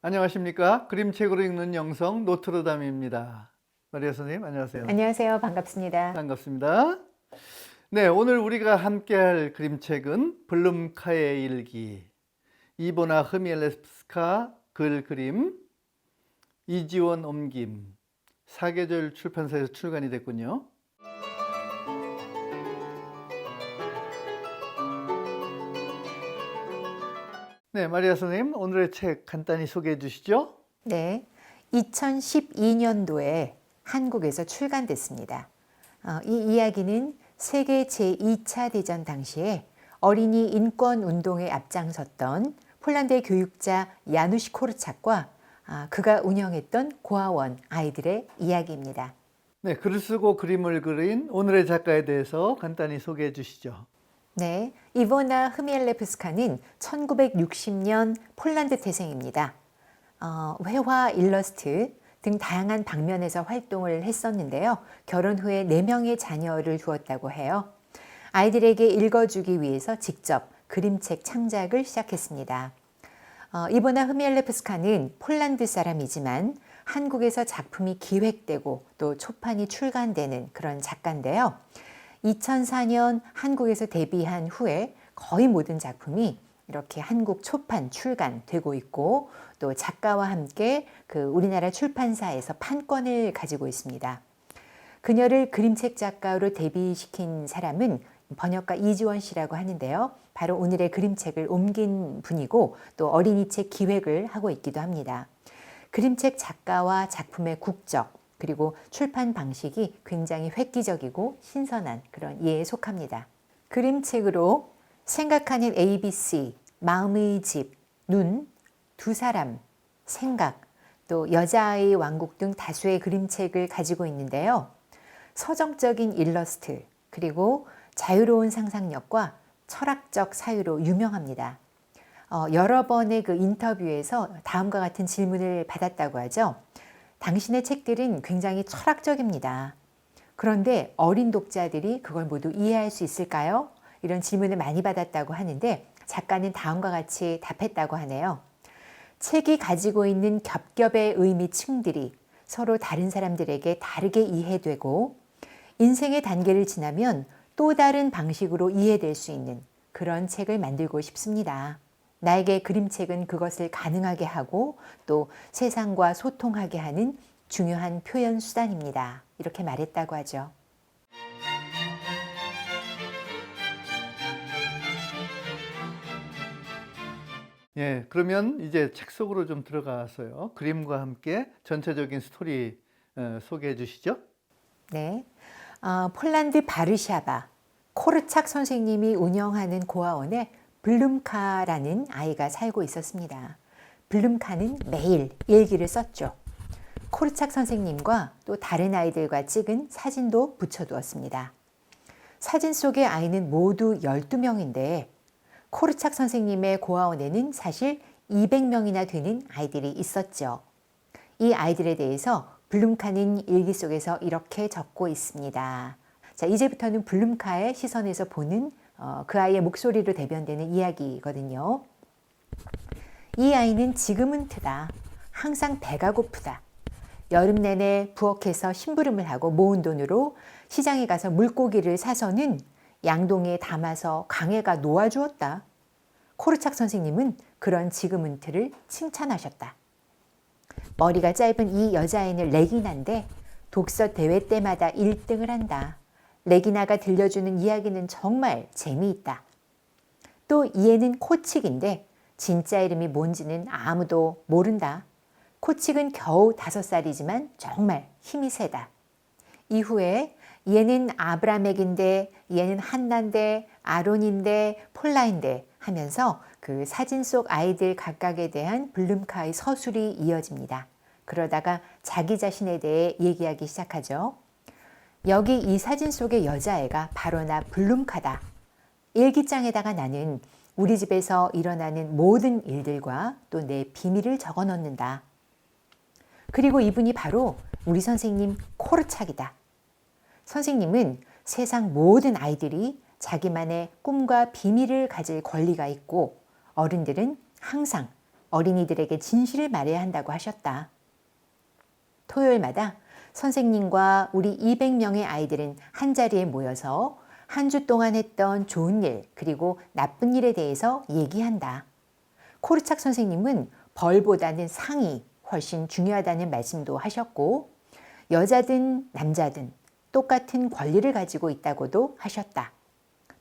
안녕하십니까. 그림책으로 읽는 영성 노트르담입니다. 마리아 선생님, 안녕하세요. 안녕하세요. 반갑습니다. 반갑습니다. 네, 오늘 우리가 함께 할 그림책은 블룸카의 일기, 이보나 흐미엘레스카 글 그림, 이지원 옮김, 사계절 출판사에서 출간이 됐군요. 네, 마리아 선생님, 오늘의 책 간단히 소개해 주시죠. 네. 2012년도에 한국에서 출간됐습니다. 어, 이 이야기는 세계 제2차 대전 당시에 어린이 인권 운동에 앞장섰던 폴란드의 교육자 야누시 코르착과 아, 그가 운영했던 고아원 아이들의 이야기입니다. 네, 글을 쓰고 그림을 그린 오늘의 작가에 대해서 간단히 소개해 주시죠. 네, 이보나 흐미엘레프스카는 1960년 폴란드 태생입니다. 어, 회화, 일러스트 등 다양한 방면에서 활동을 했었는데요. 결혼 후에 4명의 자녀를 두었다고 해요. 아이들에게 읽어주기 위해서 직접 그림책 창작을 시작했습니다. 어, 이보나 흐미엘레프스카는 폴란드 사람이지만 한국에서 작품이 기획되고 또 초판이 출간되는 그런 작가인데요. 2004년 한국에서 데뷔한 후에 거의 모든 작품이 이렇게 한국 초판 출간되고 있고 또 작가와 함께 그 우리나라 출판사에서 판권을 가지고 있습니다. 그녀를 그림책 작가로 데뷔시킨 사람은 번역가 이지원 씨라고 하는데요. 바로 오늘의 그림책을 옮긴 분이고 또 어린이책 기획을 하고 있기도 합니다. 그림책 작가와 작품의 국적 그리고 출판 방식이 굉장히 획기적이고 신선한 그런 예에 속합니다. 그림책으로 생각하는 ABC, 마음의 집, 눈, 두 사람, 생각, 또 여자아이 왕국 등 다수의 그림책을 가지고 있는데요. 서정적인 일러스트, 그리고 자유로운 상상력과 철학적 사유로 유명합니다. 어, 여러 번의 그 인터뷰에서 다음과 같은 질문을 받았다고 하죠. 당신의 책들은 굉장히 철학적입니다. 그런데 어린 독자들이 그걸 모두 이해할 수 있을까요? 이런 질문을 많이 받았다고 하는데 작가는 다음과 같이 답했다고 하네요. 책이 가지고 있는 겹겹의 의미층들이 서로 다른 사람들에게 다르게 이해되고 인생의 단계를 지나면 또 다른 방식으로 이해될 수 있는 그런 책을 만들고 싶습니다. 나에게 그림책은 그것을 가능하게 하고 또 세상과 소통하게 하는 중요한 표현 수단입니다. 이렇게 말했다고 하죠. 예, 그러면 이제 책 속으로 좀 들어가서요. 그림과 함께 전체적인 스토리 어, 소개해 주시죠. 네. 어, 폴란드 바르샤바 코르착 선생님이 운영하는 고아원에 블룸카라는 아이가 살고 있었습니다. 블룸카는 매일 일기를 썼죠. 코르착 선생님과 또 다른 아이들과 찍은 사진도 붙여두었습니다. 사진 속의 아이는 모두 12명인데 코르착 선생님의 고아원에는 사실 200명이나 되는 아이들이 있었죠. 이 아이들에 대해서 블룸카는 일기 속에서 이렇게 적고 있습니다. 자, 이제부터는 블룸카의 시선에서 보는 어, 그 아이의 목소리로 대변되는 이야기거든요. 이 아이는 지금은 트다. 항상 배가 고프다. 여름 내내 부엌에서 심부름을 하고 모은 돈으로 시장에 가서 물고기를 사서는 양동이에 담아서 강해가 놓아주었다. 코르착 선생님은 그런 지금은 트를 칭찬하셨다. 머리가 짧은 이 여자아이는 레기나인데 독서 대회 때마다 1등을 한다. 레기나가 들려주는 이야기는 정말 재미있다. 또 얘는 코칙인데 진짜 이름이 뭔지는 아무도 모른다. 코칙은 겨우 다섯 살이지만 정말 힘이 세다. 이후에 얘는 아브라멕인데 얘는 한나인데 아론인데 폴라인데 하면서 그 사진 속 아이들 각각에 대한 블룸카의 서술이 이어집니다. 그러다가 자기 자신에 대해 얘기하기 시작하죠. 여기 이 사진 속의 여자애가 바로 나 블룸카다. 일기장에다가 나는 우리 집에서 일어나는 모든 일들과 또 내 비밀을 적어 넣는다. 그리고 이분이 바로 우리 선생님 코르착이다. 선생님은 세상 모든 아이들이 자기만의 꿈과 비밀을 가질 권리가 있고 어른들은 항상 어린이들에게 진실을 말해야 한다고 하셨다. 토요일마다 선생님과 우리 200명의 아이들은 한 자리에 모여서 한 주 동안 했던 좋은 일, 그리고 나쁜 일에 대해서 얘기한다. 코르착 선생님은 벌보다는 상이 훨씬 중요하다는 말씀도 하셨고, 여자든 남자든 똑같은 권리를 가지고 있다고도 하셨다.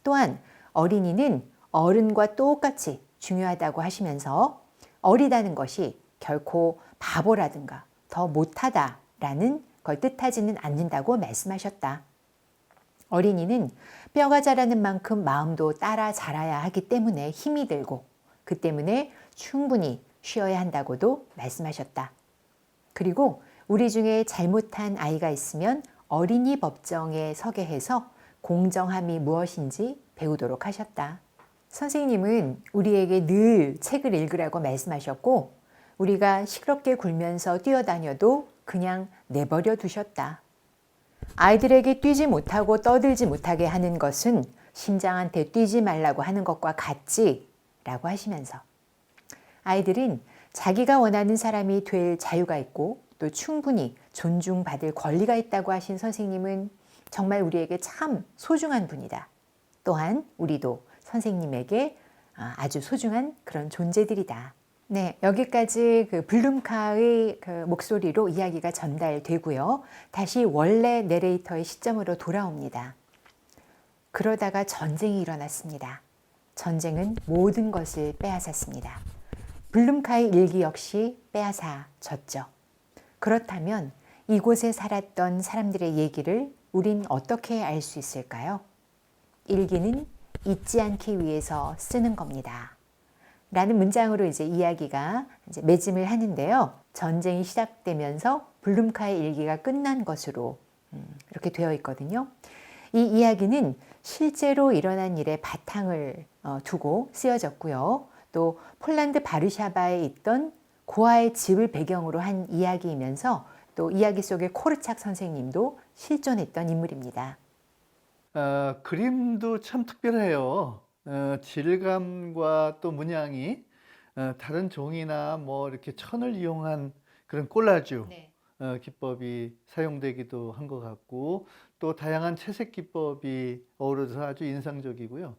또한 어린이는 어른과 똑같이 중요하다고 하시면서 어리다는 것이 결코 바보라든가 더 못하다라는 걸 뜻하지는 않는다고 말씀하셨다. 어린이는 뼈가 자라는 만큼 마음도 따라 자라야 하기 때문에 힘이 들고 그 때문에 충분히 쉬어야 한다고도 말씀하셨다. 그리고 우리 중에 잘못한 아이가 있으면 어린이 법정에 서게 해서 공정함이 무엇인지 배우도록 하셨다. 선생님은 우리에게 늘 책을 읽으라고 말씀하셨고, 우리가 시끄럽게 굴면서 뛰어다녀도 그냥 내버려 두셨다. 아이들에게 뛰지 못하고 떠들지 못하게 하는 것은 심장한테 뛰지 말라고 하는 것과 같지 라고 하시면서 아이들은 자기가 원하는 사람이 될 자유가 있고 또 충분히 존중받을 권리가 있다고 하신 선생님은 정말 우리에게 참 소중한 분이다. 또한 우리도 선생님에게 아, 아주 소중한 그런 존재들이다. 네, 여기까지 그 블룸카의 그 목소리로 이야기가 전달되고요. 다시 원래 내레이터의 시점으로 돌아옵니다. 그러다가 전쟁이 일어났습니다. 전쟁은 모든 것을 빼앗았습니다. 블룸카의 일기 역시 빼앗아졌죠. 그렇다면 이곳에 살았던 사람들의 얘기를 우린 어떻게 알 수 있을까요? 일기는 잊지 않기 위해서 쓰는 겁니다. 라는 문장으로 이제 이야기가 이제 매짐을 하는데요. 전쟁이 시작되면서 블룸카의 일기가 끝난 것으로 음, 이렇게 되어 있거든요. 이 이야기는 실제로 일어난 일에 바탕을 어, 두고 쓰여졌고요. 또 폴란드 바르샤바에 있던 고아의 집을 배경으로 한 이야기이면서 또 이야기 속에 코르착 선생님도 실존했던 인물입니다. 어, 그림도 참 특별해요. 어, 질감과 또 문양이 어, 다른 종이나 뭐 이렇게 천을 이용한 그런 콜라주 어, 기법이 사용되기도 한 것 같고 또 다양한 채색 기법이 어우러져서 아주 인상적이고요.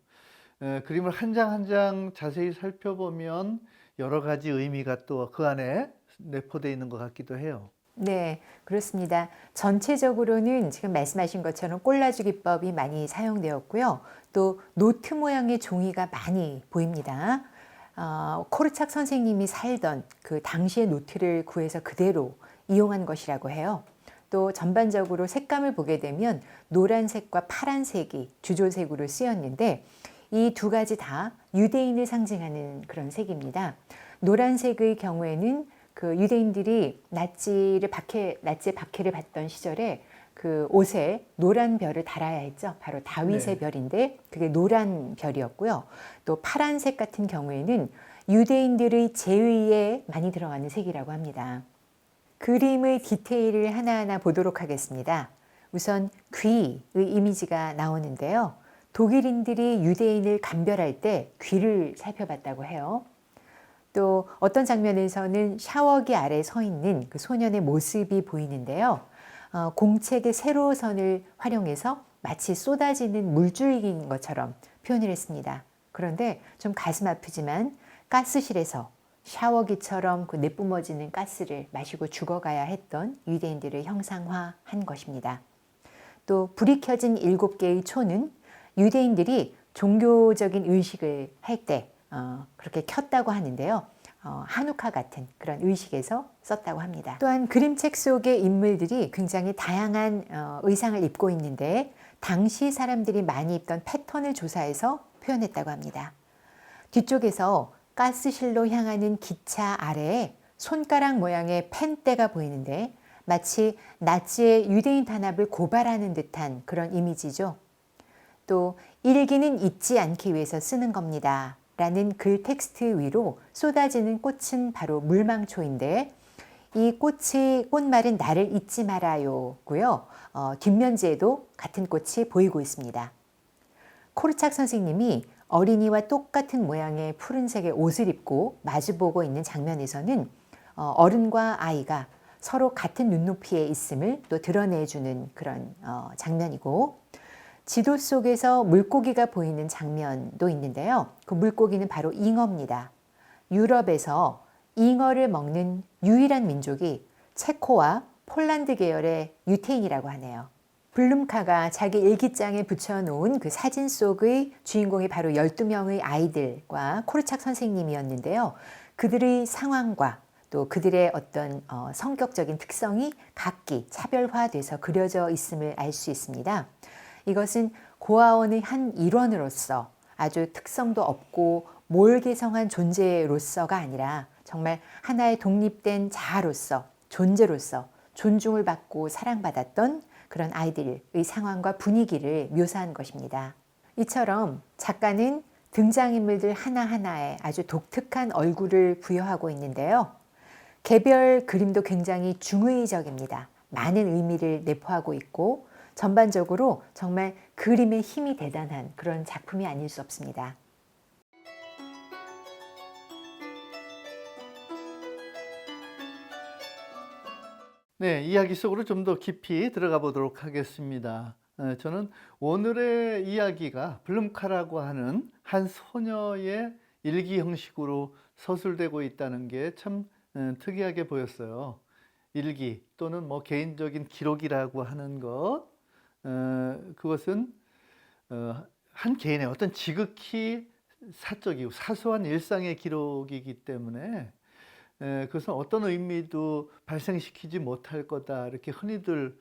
어, 그림을 한 장 한 장 자세히 살펴보면 여러 가지 의미가 또 그 안에 내포되어 있는 것 같기도 해요. 네, 그렇습니다. 전체적으로는 지금 말씀하신 것처럼 꼴라주 기법이 많이 사용되었고요. 또 노트 모양의 종이가 많이 보입니다. 어, 코르착 선생님이 살던 그 당시의 노트를 구해서 그대로 이용한 것이라고 해요. 또 전반적으로 색감을 보게 되면 노란색과 파란색이 주조색으로 쓰였는데 이 두 가지 다 유대인을 상징하는 그런 색입니다. 노란색의 경우에는 그 유대인들이 나치를 박해 나치의 박해를 받던 시절에 그 옷에 노란 별을 달아야 했죠. 바로 다윗의 네. 별인데 그게 노란 별이었고요. 또 파란색 같은 경우에는 유대인들의 제의에 많이 들어가는 색이라고 합니다. 그림의 디테일을 하나하나 보도록 하겠습니다. 우선 귀의 이미지가 나오는데요. 독일인들이 유대인을 감별할 때 귀를 살펴봤다고 해요. 또 어떤 장면에서는 샤워기 아래 서 있는 그 소년의 모습이 보이는데요. 어, 공책의 세로선을 활용해서 마치 쏟아지는 물줄기인 것처럼 표현을 했습니다. 그런데 좀 가슴 아프지만 가스실에서 샤워기처럼 그 내뿜어지는 가스를 마시고 죽어가야 했던 유대인들을 형상화한 것입니다. 또 불이 켜진 일곱 개의 초는 유대인들이 종교적인 의식을 할때 어, 그렇게 켰다고 하는데요. 어, 한우카 같은 그런 의식에서 썼다고 합니다. 또한 그림책 속의 인물들이 굉장히 다양한 어, 의상을 입고 있는데 당시 사람들이 많이 입던 패턴을 조사해서 표현했다고 합니다. 뒤쪽에서 가스실로 향하는 기차 아래에 손가락 모양의 펜대가 보이는데 마치 나치의 유대인 탄압을 고발하는 듯한 그런 이미지죠. 또 일기는 잊지 않기 위해서 쓰는 겁니다. 라는 글 텍스트 위로 쏟아지는 꽃은 바로 물망초인데 이 꽃이 꽃말은 나를 잊지 말아요고요. 어, 뒷면지에도 같은 꽃이 보이고 있습니다. 코르착 선생님이 어린이와 똑같은 모양의 푸른색의 옷을 입고 마주보고 있는 장면에서는 어, 어른과 아이가 서로 같은 눈높이에 있음을 또 드러내주는 그런 어, 장면이고 지도 속에서 물고기가 보이는 장면도 있는데요. 그 물고기는 바로 잉어입니다. 유럽에서 잉어를 먹는 유일한 민족이 체코와 폴란드 계열의 유태인이라고 하네요. 블룸카가 자기 일기장에 붙여놓은 그 사진 속의 주인공이 바로 12명의 아이들과 코르착 선생님이었는데요. 그들의 상황과 또 그들의 어떤 어, 성격적인 특성이 각기 차별화돼서 그려져 있음을 알 수 있습니다. 이것은 고아원의 한 일원으로서 아주 특성도 없고 몰개성한 존재로서가 아니라 정말 하나의 독립된 자아로서 존재로서 존중을 받고 사랑받았던 그런 아이들의 상황과 분위기를 묘사한 것입니다. 이처럼 작가는 등장인물들 하나하나에 아주 독특한 얼굴을 부여하고 있는데요. 개별 그림도 굉장히 중의적입니다. 많은 의미를 내포하고 있고 전반적으로 정말 그림의 힘이 대단한 그런 작품이 아닐 수 없습니다. 네, 이야기 속으로 좀 더 깊이 들어가 보도록 하겠습니다. 어, 저는 오늘의 이야기가 블룸카라고 하는 한 소녀의 일기 형식으로 서술되고 있다는 게 참 특이하게 보였어요. 일기 또는 뭐 개인적인 기록이라고 하는 것, 어, 그것은 어, 한 개인의 어떤 지극히 사적이고 사소한 일상의 기록이기 때문에 에, 그것은 어떤 의미도 발생시키지 못할 거다 이렇게 흔히들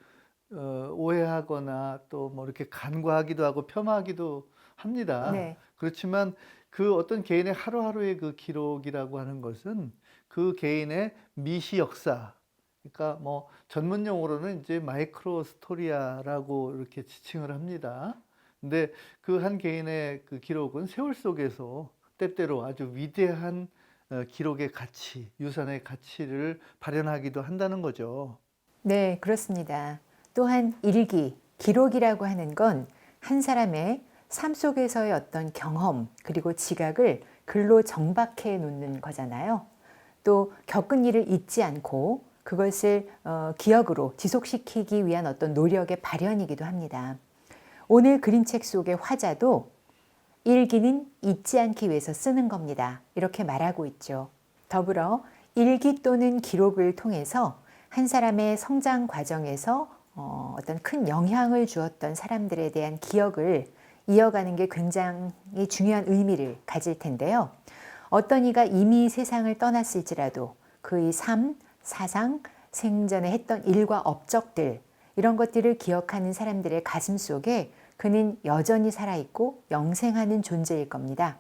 어, 오해하거나 또 뭐 이렇게 간과하기도 하고 폄하하기도 합니다. 네. 그렇지만 그 어떤 개인의 하루하루의 그 기록이라고 하는 것은 그 개인의 미시 역사, 그러니까 뭐 전문 용어로는 이제 마이크로 스토리아라고 이렇게 지칭을 합니다. 근데 그 한 개인의 그 기록은 세월 속에서 때때로 아주 위대한 어, 기록의 가치, 유산의 가치를 발현하기도 한다는 거죠. 네, 그렇습니다. 또한 일기, 기록이라고 하는 건 한 사람의 삶 속에서의 어떤 경험 그리고 지각을 글로 정박해 놓는 거잖아요. 또 겪은 일을 잊지 않고 그것을 어, 기억으로 지속시키기 위한 어떤 노력의 발현이기도 합니다. 오늘 그림책 속의 화자도 일기는 잊지 않기 위해서 쓰는 겁니다. 이렇게 말하고 있죠. 더불어 일기 또는 기록을 통해서 한 사람의 성장 과정에서 어, 어떤 큰 영향을 주었던 사람들에 대한 기억을 이어가는 게 굉장히 중요한 의미를 가질 텐데요. 어떤 이가 이미 세상을 떠났을지라도 그의 삶, 사상, 생전에 했던 일과 업적들, 이런 것들을 기억하는 사람들의 가슴 속에 그는 여전히 살아있고 영생하는 존재일 겁니다.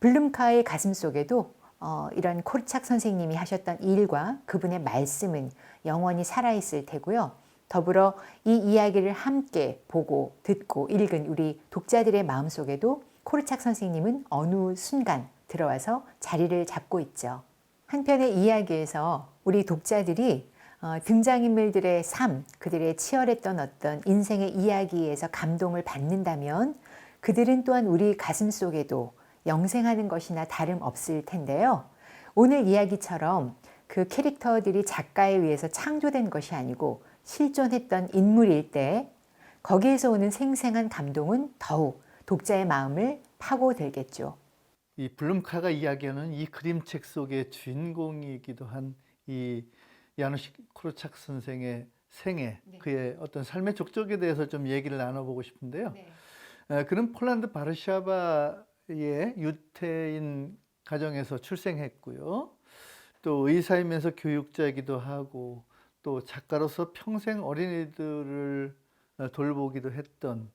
블룸카의 가슴 속에도 어, 이런 코르착 선생님이 하셨던 일과 그분의 말씀은 영원히 살아있을 테고요. 더불어 이 이야기를 함께 보고 듣고 읽은 우리 독자들의 마음속에도 코르착 선생님은 어느 순간 들어와서 자리를 잡고 있죠. 한편의 이야기에서 우리 독자들이 어, 등장인물들의 삶, 그들의 치열했던 어떤 인생의 이야기에서 감동을 받는다면 그들은 또한 우리 가슴 속에도 영생하는 것이나 다름없을 텐데요. 오늘 이야기처럼 그 캐릭터들이 작가에 의해서 창조된 것이 아니고 실존했던 인물일 때 거기에서 오는 생생한 감동은 더욱 독자의 마음을 파고들겠죠. 이 블룸카가 이야기하는 이 그림책 속의 주인공이기도 한 이 야누시 코르착 선생의 생애, 네. 그의 어떤 삶의 족적에 대해서 좀 얘기를 나눠보고 싶은데요. 네. 에, 그는 폴란드 바르샤바의 유태인 가정에서 출생했고요. 또 의사이면서 교육자이기도 하고 또 작가로서 평생 어린이들을 어, 돌보기도 했던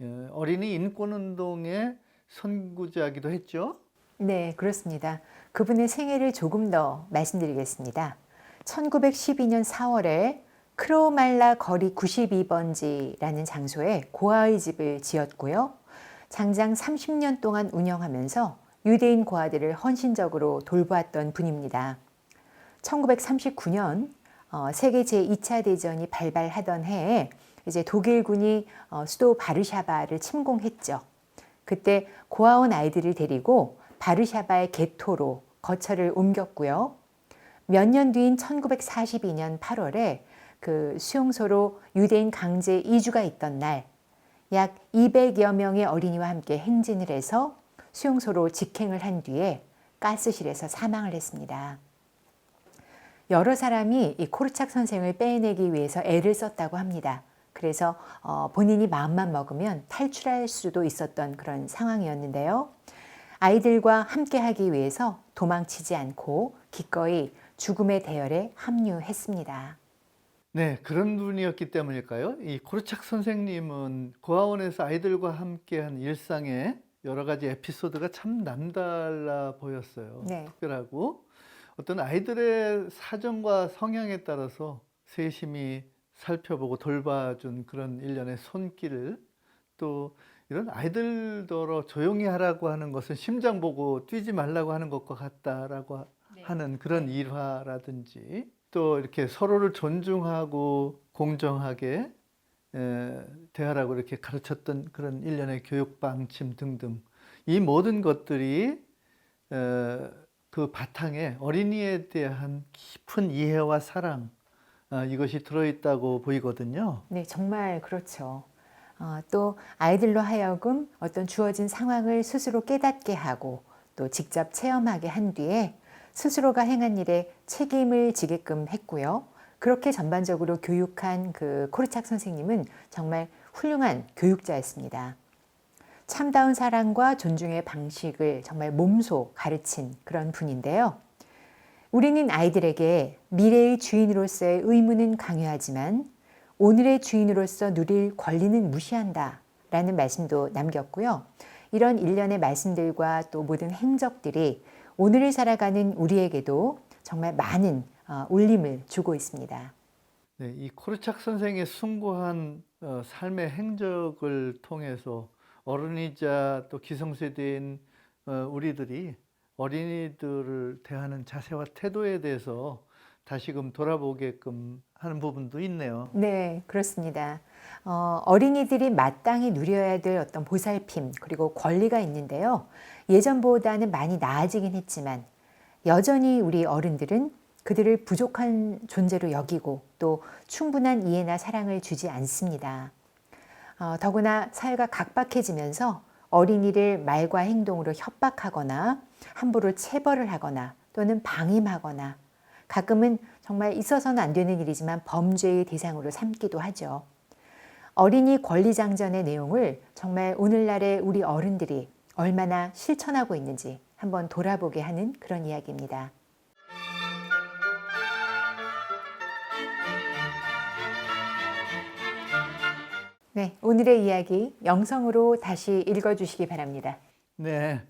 예, 어린이 인권운동의 선구자이기도 했죠. 네, 그렇습니다. 그분의 생애를 조금 더 말씀드리겠습니다. 1912년 4월에 크로말라 거리 92번지라는 장소에 고아의 집을 지었고요. 장장 30년 동안 운영하면서 유대인 고아들을 헌신적으로 돌보았던 분입니다. 1939년 어, 세계 제2차 대전이 발발하던 해에 이제 독일군이 어, 수도 바르샤바를 침공했죠. 그때 고아원 아이들을 데리고 바르샤바의 게토로 거처를 옮겼고요. 몇 년 뒤인 1942년 8월에 그 수용소로 유대인 강제 이주가 있던 날, 약 200여 명의 어린이와 함께 행진을 해서 수용소로 직행을 한 뒤에 가스실에서 사망을 했습니다. 여러 사람이 이 코르착 선생을 빼내기 위해서 애를 썼다고 합니다. 그래서 어, 본인이 마음만 먹으면 탈출할 수도 있었던 그런 상황이었는데요. 아이들과 함께 하기 위해서 도망치지 않고 기꺼이 죽음의 대열에 합류했습니다. 네, 그런 분이었기 때문일까요? 이 코르착 선생님은 고아원에서 아이들과 함께한 일상의 여러 가지 에피소드가 참 남달라 보였어요. 네. 특별하고 어떤 아이들의 사정과 성향에 따라서 세심히 살펴보고 돌봐준 그런 일련의 손길을 또 이런 아이들더러 조용히 하라고 하는 것은 심장 보고 뛰지 말라고 하는 것과 같다라고 하는 그런 일화라든지 또 이렇게 서로를 존중하고 공정하게 에, 대하라고 이렇게 가르쳤던 그런 일련의 교육 방침 등등 이 모든 것들이 에, 그 바탕에 어린이에 대한 깊은 이해와 사랑 아, 이것이 들어있다고 보이거든요. 네, 정말 그렇죠. 어, 또 아이들로 하여금 어떤 주어진 상황을 스스로 깨닫게 하고 또 직접 체험하게 한 뒤에 스스로가 행한 일에 책임을 지게끔 했고요. 그렇게 전반적으로 교육한 그 코르착 선생님은 정말 훌륭한 교육자였습니다. 참다운 사랑과 존중의 방식을 정말 몸소 가르친 그런 분인데요. 우리는 아이들에게 미래의 주인으로서의 의무는 강요하지만 오늘의 주인으로서 누릴 권리는 무시한다. 라는 말씀도 남겼고요. 이런 일련의 말씀들과 또 모든 행적들이 오늘을 살아가는 우리에게도 정말 많은 어, 울림을 주고 있습니다. 네, 이 코르착 선생의 숭고한 어, 삶의 행적을 통해서 어른이자 또 기성세대인 어, 우리들이 어린이들을 대하는 자세와 태도에 대해서 다시금 돌아보게끔 하는 부분도 있네요. 네, 그렇습니다. 어, 어린이들이 마땅히 누려야 될 어떤 보살핌 그리고 권리가 있는데요. 예전보다는 많이 나아지긴 했지만 여전히 우리 어른들은 그들을 부족한 존재로 여기고 또 충분한 이해나 사랑을 주지 않습니다. 어, 더구나 사회가 각박해지면서 어린이를 말과 행동으로 협박하거나 함부로 체벌을 하거나 또는 방임하거나 가끔은 정말 있어서는 안 되는 일이지만 범죄의 대상으로 삼기도 하죠. 어린이 권리장전의 내용을 정말 오늘날의 우리 어른들이 얼마나 실천하고 있는지 한번 돌아보게 하는 그런 이야기입니다. 네, 오늘의 이야기 영성으로 다시 읽어주시기 바랍니다. 네.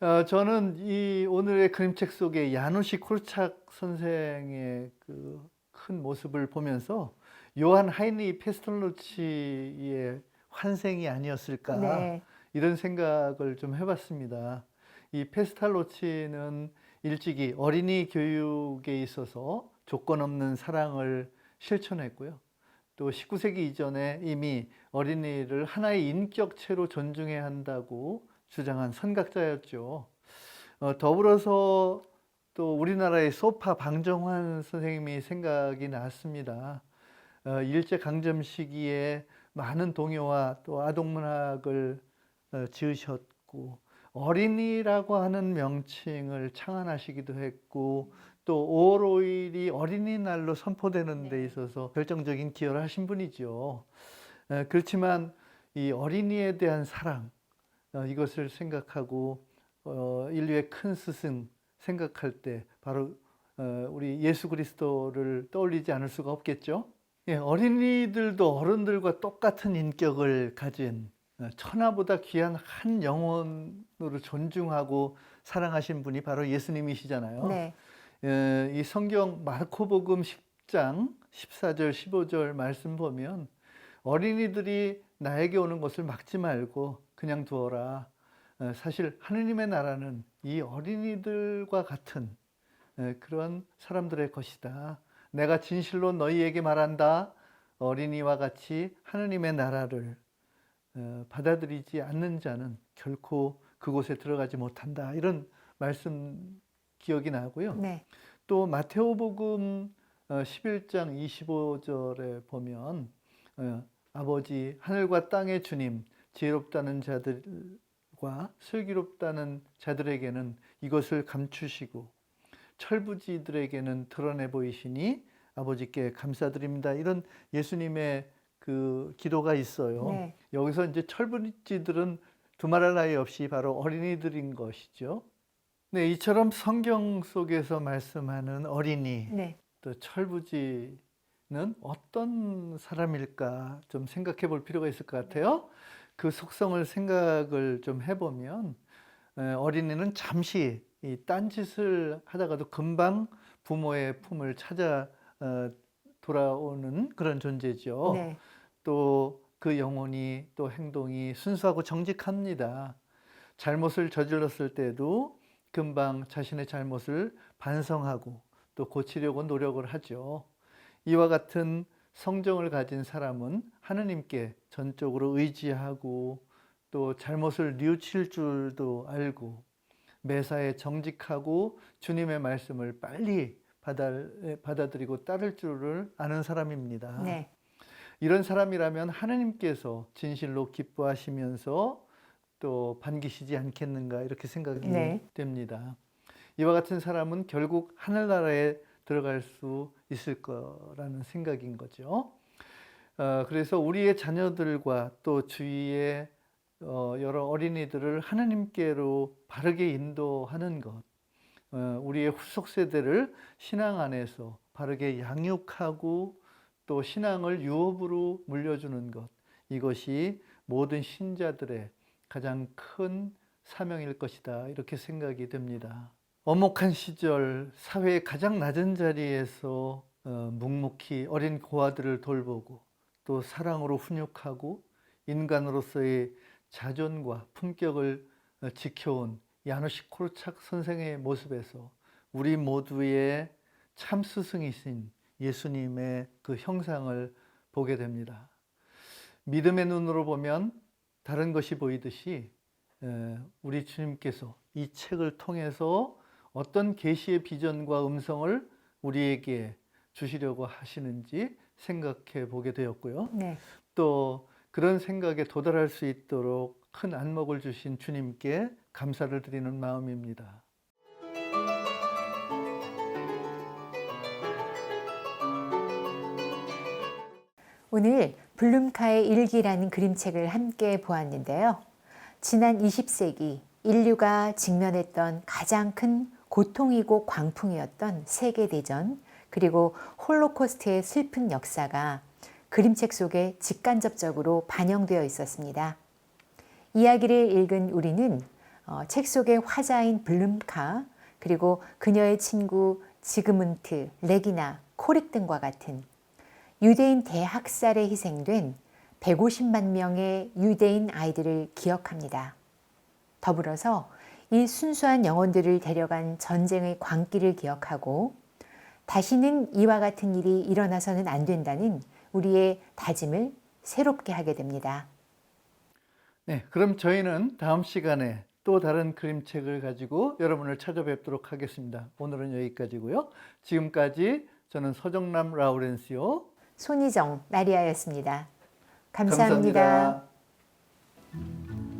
어, 저는 이 오늘의 그림책 속에 야누시 콜착 선생의 그 큰 모습을 보면서 요한 하이니 페스톨로치의 환생이 아니었을까 네, 이런 생각을 좀 해봤습니다. 이 페스탈로치는 일찍이 어린이 교육에 있어서 조건 없는 사랑을 실천했고요. 또 19세기 이전에 이미 어린이를 하나의 인격체로 존중해야 한다고 주장한 선각자였죠. 어, 더불어서 또 우리나라의 소파 방정환 선생님이 생각이 났습니다. 어, 일제 강점 시기에 많은 동요와 또 아동문학을 어, 지으셨고 어린이라고 하는 명칭을 창안하시기도 했고 또 5월 5일이 어린이날로 선포되는 데 있어서 결정적인 기여를 하신 분이죠. 에, 그렇지만 이 어린이에 대한 사랑 어, 이것을 생각하고 어, 인류의 큰 스승 생각할 때 바로 어, 우리 예수 그리스도를 떠올리지 않을 수가 없겠죠. 예, 어린이들도 어른들과 똑같은 인격을 가진 어, 천하보다 귀한 한 영혼으로 존중하고 사랑하신 분이 바로 예수님이시잖아요. 네, 예, 이 성경 마르코복음 10장 14절 15절 말씀 보면 어린이들이 나에게 오는 것을 막지 말고 그냥 두어라. 어, 사실 하느님의 나라는 이 어린이들과 같은 예, 그런 사람들의 것이다. 내가 진실로 너희에게 말한다. 어린이와 같이 하느님의 나라를 어, 받아들이지 않는 자는 결코 그곳에 들어가지 못한다. 이런 말씀 기억이 나고요. 네. 또 마테오복음 어, 11장 25절에 보면 어, 아버지 하늘과 땅의 주님 지혜롭다는 자들과 슬기롭다는 자들에게는 이것을 감추시고 철부지들에게는 드러내 보이시니 아버지께 감사드립니다. 이런 예수님의 그 기도가 있어요. 네. 여기서 이제 철부지들은 두말할 나위 없이 바로 어린이들인 것이죠. 네, 이처럼 성경 속에서 말씀하는 어린이 네. 또 철부지 는 어떤 사람일까 좀 생각해 볼 필요가 있을 것 같아요. 그 속성을 생각을 좀 해보면 에, 어린이는 잠시 이 딴짓을 하다가도 금방 부모의 품을 찾아 어, 돌아오는 그런 존재죠. 네. 또그 영혼이 또 행동이 순수하고 정직합니다. 잘못을 저질렀을 때도 금방 자신의 잘못을 반성하고 또 고치려고 노력을 하죠. 이와 같은 성정을 가진 사람은 하느님께 전적으로 의지하고 또 잘못을 뉘우칠 줄도 알고 매사에 정직하고 주님의 말씀을 빨리 받아, 받아들이고 따를 줄을 아는 사람입니다. 네. 이런 사람이라면 하나님께서 진실로 기뻐하시면서 또 반기시지 않겠는가 이렇게 생각이 네. 됩니다. 이와 같은 사람은 결국 하늘나라에 들어갈 수 있을 거라는 생각인 거죠. 어, 그래서 우리의 자녀들과 또 주위의 어, 여러 어린이들을 하나님께로 바르게 인도하는 것, 어, 우리의 후속 세대를 신앙 안에서 바르게 양육하고 또 신앙을 유업으로 물려주는 것, 이것이 모든 신자들의 가장 큰 사명일 것이다. 이렇게 생각이 됩니다. 엄혹한 시절 사회의 가장 낮은 자리에서 어, 묵묵히 어린 고아들을 돌보고 또 사랑으로 훈육하고 인간으로서의 자존과 품격을 어, 지켜온 야누시 코르착 선생의 모습에서 우리 모두의 참 스승이신 예수님의 그 형상을 보게 됩니다. 믿음의 눈으로 보면 다른 것이 보이듯이 에, 우리 주님께서 이 책을 통해서 어떤 계시의 비전과 음성을 우리에게 주시려고 하시는지 생각해 보게 되었고요. 네. 또 그런 생각에 도달할 수 있도록 큰 안목을 주신 주님께 감사를 드리는 마음입니다. 오늘 블룸카의 일기라는 그림책을 함께 보았는데요. 지난 20세기 인류가 직면했던 가장 큰 고통이고 광풍이었던 세계대전, 그리고 홀로코스트의 슬픈 역사가 그림책 속에 직간접적으로 반영되어 있었습니다. 이야기를 읽은 우리는 어, 책 속의 화자인 블룸카, 그리고 그녀의 친구 지그문트, 레기나, 코릭 등과 같은 유대인 대학살에 희생된 150만 명의 유대인 아이들을 기억합니다. 더불어서 이 순수한 영혼들을 데려간 전쟁의 광기를 기억하고 다시는 이와 같은 일이 일어나서는 안 된다는 우리의 다짐을 새롭게 하게 됩니다. 네, 그럼 저희는 다음 시간에 또 다른 그림책을 가지고 여러분을 찾아뵙도록 하겠습니다. 오늘은 여기까지고요. 지금까지 저는 서정남 라우렌시오 손희정 나리아였습니다 감사합니다. 감사합니다.